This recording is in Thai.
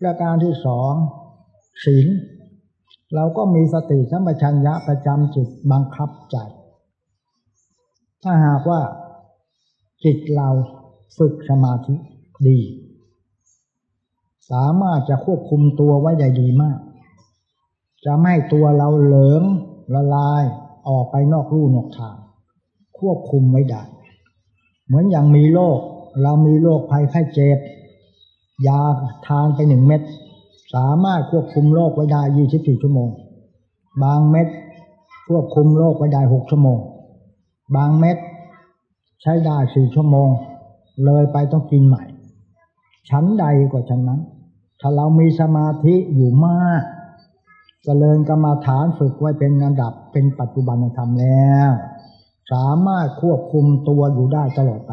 ประการที่สองศีลเราก็มีสติสัมปชัญญะประจำจิตบังคับใจ ถ้าหากว่าจิตเราฝึกสมาธิดี สามารถจะควบคุมตัวไว้ได้ดีมาก จะไม่ตัวเราเหลิงละลายออกไปนอกรูนอกทาง ควบคุมไว้ได้ เหมือนอย่างมีโรคเรามีโรคภัยไข้เจ็บ ยาทานไปหนึ่งเม็ดสามารถควบคุมโรคไว้ได้ยี่สิบสี่ชั่วโมง บางเม็ดควบคุมโรคไว้ได้หกชั่วโมง บางเม็ดใช้ได้สี่ชั่วโมง เลยไปต้องกินใหม่ ชั้นใดกว่าชั้นนั้น ถ้าเรามีสมาธิอยู่มากจเจริญกรรมาฐานฝึกไว้เป็นระดับเป็นปัจจุบันธรรมแล้ว สามารถควบคุมตัวอยู่ได้ตลอดไป